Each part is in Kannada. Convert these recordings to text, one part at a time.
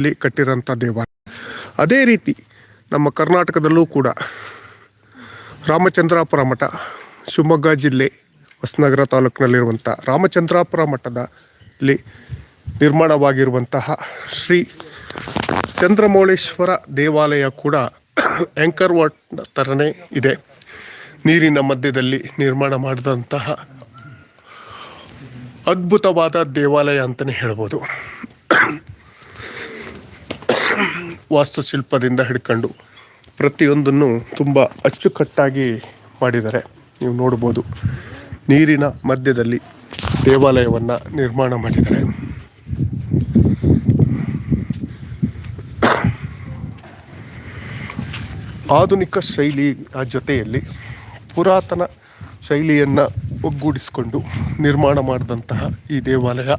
ಅಲ್ಲಿ ಕಟ್ಟಿರೋಂಥ ದೇವಾಲಯ. ಅದೇ ರೀತಿ ನಮ್ಮ ಕರ್ನಾಟಕದಲ್ಲೂ ಕೂಡ ರಾಮಚಂದ್ರಾಪುರ ಮಠ, ಶಿವಮೊಗ್ಗ ಜಿಲ್ಲೆ, ಹೊಸನಗರ ತಾಲೂಕಿನಲ್ಲಿರುವಂಥ ರಾಮಚಂದ್ರಾಪುರ ಮಠದಲ್ಲಿ ನಿರ್ಮಾಣವಾಗಿರುವಂತಹ ಶ್ರೀ ಚಂದ್ರಮೌಳೇಶ್ವರ ದೇವಾಲಯ ಕೂಡ ಆ್ಯಂಕರ್ ವಾಟ್ ಥರನೇ ಇದೆ. ನೀರಿನ ಮಧ್ಯದಲ್ಲಿ ನಿರ್ಮಾಣ ಮಾಡಿದಂತಹ ಅದ್ಭುತವಾದ ದೇವಾಲಯ ಅಂತಲೇ ಹೇಳ್ಬೋದು. ವಾಸ್ತುಶಿಲ್ಪದಿಂದ ಹಿಡ್ಕೊಂಡು ಪ್ರತಿಯೊಂದನ್ನು ತುಂಬ ಅಚ್ಚುಕಟ್ಟಾಗಿ ಮಾಡಿದ್ದಾರೆ. ನೀವು ನೋಡ್ಬೋದು, ನೀರಿನ ಮಧ್ಯದಲ್ಲಿ ದೇವಾಲಯವನ್ನು ನಿರ್ಮಾಣ ಮಾಡಿದ್ದಾರೆ. ಆಧುನಿಕ ಶೈಲಿಯ ಜೊತೆಯಲ್ಲಿ ಪುರಾತನ ಶೈಲಿಯನ್ನು ಒಗ್ಗೂಡಿಸಿಕೊಂಡು ನಿರ್ಮಾಣ ಮಾಡಿದಂತಹ ಈ ದೇವಾಲಯ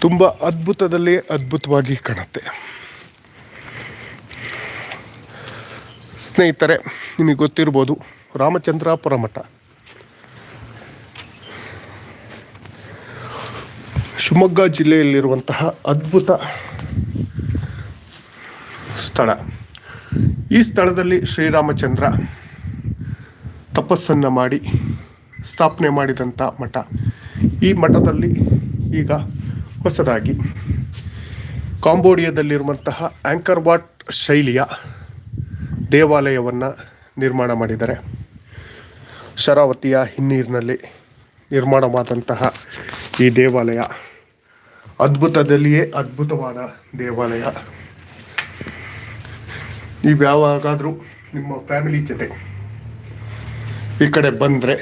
ತುಂಬ ಅದ್ಭುತದಲ್ಲಿ ಅದ್ಭುತವಾಗಿ ಕಾಣುತ್ತೆ. ಸ್ನೇಹಿತರೆ, ನಿಮಗೆ ಗೊತ್ತಿರ್ಬೋದು, ರಾಮಚಂದ್ರಾಪುರ ಮಠ. ಶಿವಮೊಗ್ಗ ಜಿಲ್ಲೆಯಲ್ಲಿರುವಂತಹ ಅದ್ಭುತ ಸ್ಥಳ. ಈ ಸ್ಥಳದಲ್ಲಿ ಶ್ರೀರಾಮಚಂದ್ರ ತಪಸ್ಸನ್ನು ಮಾಡಿ ಸ್ಥಾಪನೆ ಮಾಡಿದಂಥ ಮಠ. ಈ ಮಠದಲ್ಲಿ ಈಗ ಹೊಸದಾಗಿ ಕಾಂಬೋಡಿಯಾದಲ್ಲಿರುವಂತಹ ಆ್ಯಂಕರ್ ವಾಟ್ ಶೈಲಿಯ ದೇವಾಲಯವನ್ನು ನಿರ್ಮಾಣ ಮಾಡಿದ್ದಾರೆ. ಶರಾವತಿಯ ಹಿನ್ನೀರಿನಲ್ಲಿ ನಿರ್ಮಾಣವಾದಂತಹ ಈ ದೇವಾಲಯ ಅದ್ಭುತದಲ್ಲಿಯೇ ಅದ್ಭುತವಾದ ದೇವಾಲಯ. ನೀವು ಯಾವಾಗಾದರೂ ನಿಮ್ಮ ಫ್ಯಾಮಿಲಿ ಜೊತೆ ಈ ಕಡೆ ಬಂದರೆ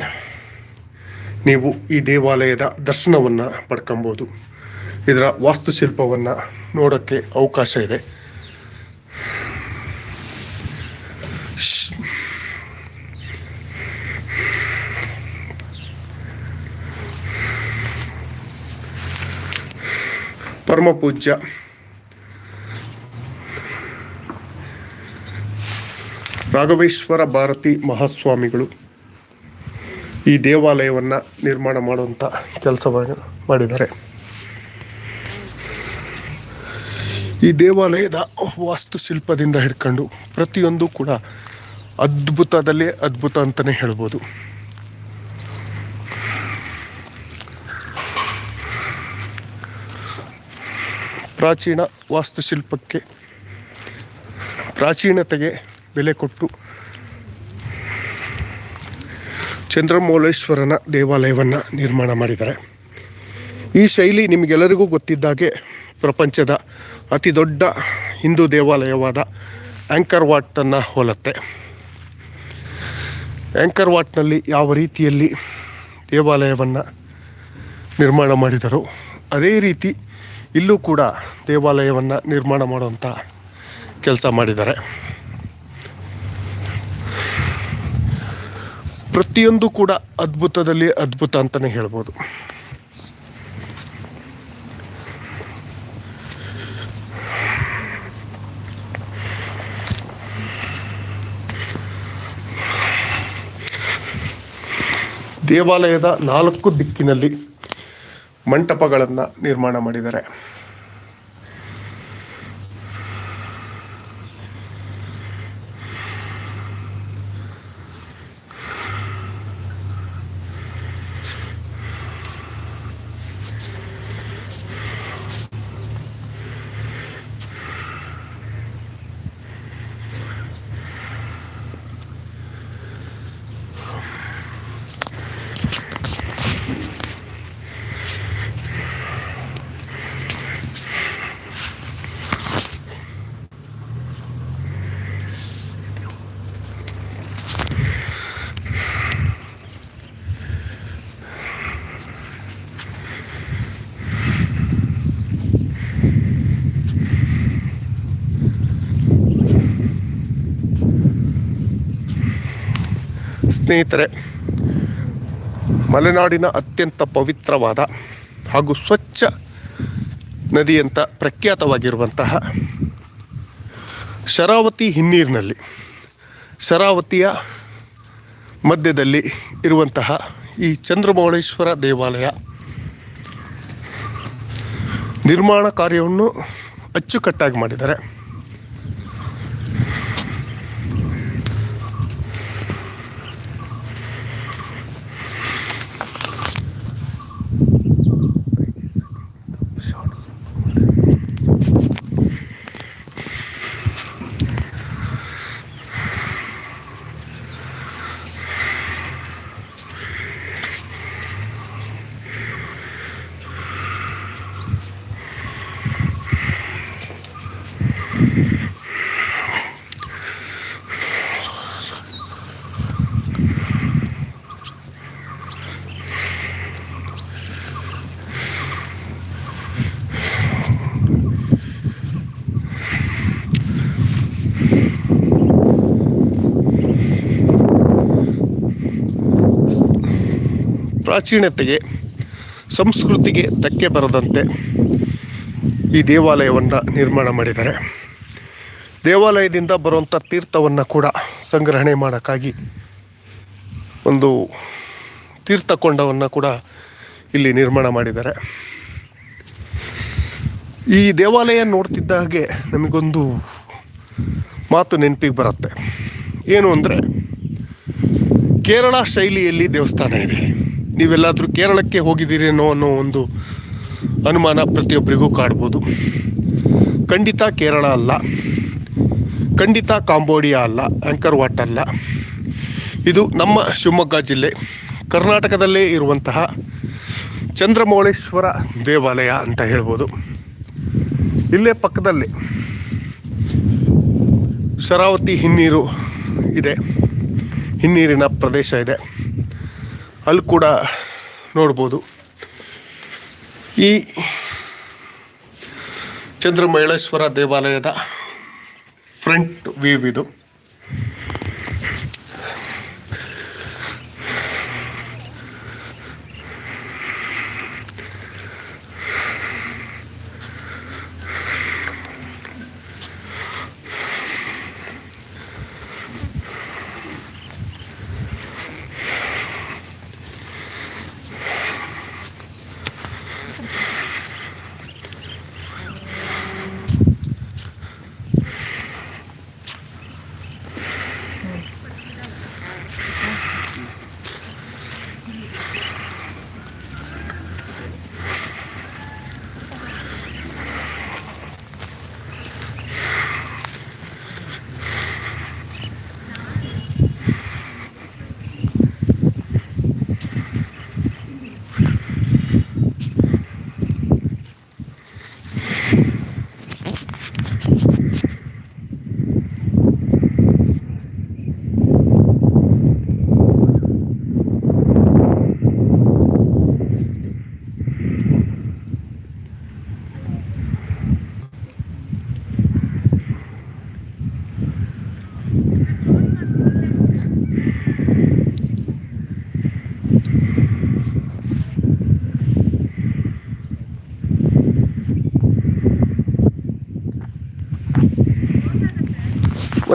ನೀವು ಈ ದೇವಾಲಯದ ದರ್ಶನವನ್ನು ಪಡ್ಕೊಬೋದು. ಇದರ ವಾಸ್ತುಶಿಲ್ಪವನ್ನು ನೋಡೋಕ್ಕೆ ಅವಕಾಶ ಇದೆ. ಪರಮ ಪೂಜ್ಯ. ರಾಘವೇಶ್ವರ ಭಾರತಿ ಮಹಾಸ್ವಾಮಿಗಳು ಈ ದೇವಾಲಯವನ್ನು ನಿರ್ಮಾಣ ಮಾಡುವಂಥ ಕೆಲಸವನ್ನು ಮಾಡಿದ್ದಾರೆ. ಈ ದೇವಾಲಯದ ವಾಸ್ತುಶಿಲ್ಪದಿಂದ ಹಿಡ್ಕೊಂಡು ಪ್ರತಿಯೊಂದು ಕೂಡ ಅದ್ಭುತದಲ್ಲೇ ಅದ್ಭುತ ಅಂತಲೇ ಹೇಳ್ಬೋದು. ಪ್ರಾಚೀನ ವಾಸ್ತುಶಿಲ್ಪಕ್ಕೆ ಪ್ರಾಚೀನತೆಗೆ ಬೆಲೆ ಕೊಟ್ಟು ಚಂದ್ರಮೌಳೇಶ್ವರನ ದೇವಾಲಯವನ್ನು ನಿರ್ಮಾಣ ಮಾಡಿದ್ದಾರೆ. ಈ ಶೈಲಿ ನಿಮಗೆಲ್ಲರಿಗೂ ಗೊತ್ತಿದ್ದಾಗೆ ಪ್ರಪಂಚದ ಅತಿ ದೊಡ್ಡ ಹಿಂದೂ ದೇವಾಲಯವಾದ ಆ್ಯಂಕರ್ ವಾಟನ್ನು ಹೋಲತ್ತೆ. ಆ್ಯಂಕರ್ ವಾಟ್ನಲ್ಲಿ ಯಾವ ರೀತಿಯಲ್ಲಿ ದೇವಾಲಯವನ್ನು ನಿರ್ಮಾಣ ಮಾಡಿದರು, ಅದೇ ರೀತಿ ಇಲ್ಲೂ ಕೂಡ ದೇವಾಲಯವನ್ನು ನಿರ್ಮಾಣ ಮಾಡುವಂಥ ಕೆಲಸ ಮಾಡಿದ್ದಾರೆ. ಪ್ರತಿಯೊಂದು ಕೂಡ ಅದ್ಭುತದಲ್ಲಿ ಅದ್ಭುತ ಅಂತಲೇ ಹೇಳ್ಬೋದು. ದೇವಾಲಯದ ನಾಲ್ಕು ದಿಕ್ಕಿನಲ್ಲಿ ಮಂಟಪಗಳನ್ನು ನಿರ್ಮಾಣ ಮಾಡಿದ್ದಾರೆ. ಸ್ನೇಹಿತರೆ, ಮಲೆನಾಡಿನ ಅತ್ಯಂತ ಪವಿತ್ರವಾದ ಹಾಗೂ ಸ್ವಚ್ಛ ನದಿಯಂತ ಪ್ರಖ್ಯಾತವಾಗಿರುವಂತಹ ಶರಾವತಿ ಹಿನ್ನೀರಿನಲ್ಲಿ, ಶರಾವತಿಯ ಮಧ್ಯದಲ್ಲಿ ಇರುವಂತಹ ಈ ಚಂದ್ರಮೌಳೇಶ್ವರ ದೇವಾಲಯ ನಿರ್ಮಾಣ ಕಾರ್ಯವನ್ನು ಅಚ್ಚುಕಟ್ಟಾಗಿ ಮಾಡಿದ್ದಾರೆ. ಪ್ರಾಚೀನತೆಗೆ, ಸಂಸ್ಕೃತಿಗೆ ಧಕ್ಕೆ ಬರದಂತೆ ಈ ದೇವಾಲಯವನ್ನು ನಿರ್ಮಾಣ ಮಾಡಿದ್ದಾರೆ. ದೇವಾಲಯದಿಂದ ಬರುವಂಥ ತೀರ್ಥವನ್ನು ಕೂಡ ಸಂಗ್ರಹಣೆ ಮಾಡೋಕ್ಕಾಗಿ ಒಂದು ತೀರ್ಥಕೊಂಡವನ್ನು ಕೂಡ ಇಲ್ಲಿ ನಿರ್ಮಾಣ ಮಾಡಿದ್ದಾರೆ. ಈ ದೇವಾಲಯ ನೋಡ್ತಿದ್ದ ಹಾಗೆ ನಮಗೊಂದು ಮಾತು ನೆನಪಿಗೆ ಬರುತ್ತೆ. ಏನು ಅಂದರೆ, ಕೇರಳ ಶೈಲಿಯಲ್ಲಿ ದೇವಸ್ಥಾನ ಇದೆ. ನೀವೆಲ್ಲಾದರೂ ಕೇರಳಕ್ಕೆ ಹೋಗಿದ್ದೀರೇನೋ ಅನ್ನೋ ಒಂದು ಅನುಮಾನ ಪ್ರತಿಯೊಬ್ಬರಿಗೂ ಕಾಡ್ಬೋದು. ಖಂಡಿತ ಕೇರಳ ಅಲ್ಲ. ಖಂಡಿತ ಕಾಂಬೋಡಿಯಾ ಅಲ್ಲ. ಆ್ಯಂಕರ್ ವಾಟ್ ಅಲ್ಲ. ಇದು ನಮ್ಮ ಶಿವಮೊಗ್ಗ ಜಿಲ್ಲೆ. ಕರ್ನಾಟಕದಲ್ಲೇ ಇರುವಂತಹ ಚಂದ್ರಮೌಳೇಶ್ವರ ದೇವಾಲಯ ಅಂತ ಹೇಳ್ಬೋದು. ಇಲ್ಲೇ ಪಕ್ಕದಲ್ಲಿ ಶರಾವತಿ ಹಿನ್ನೀರು ಇದೆ. ಹಿನ್ನೀರಿನ ಪ್ರದೇಶ ಇದೆ. ಅಲ್ಲಿ ಕೂಡ ನೋಡ್ಬೋದು. ಈ ಚಂದ್ರಮಹಿಳೇಶ್ವರ ದೇವಾಲಯದ ಫ್ರಂಟ್ ವ್ಯೂ ಇದು.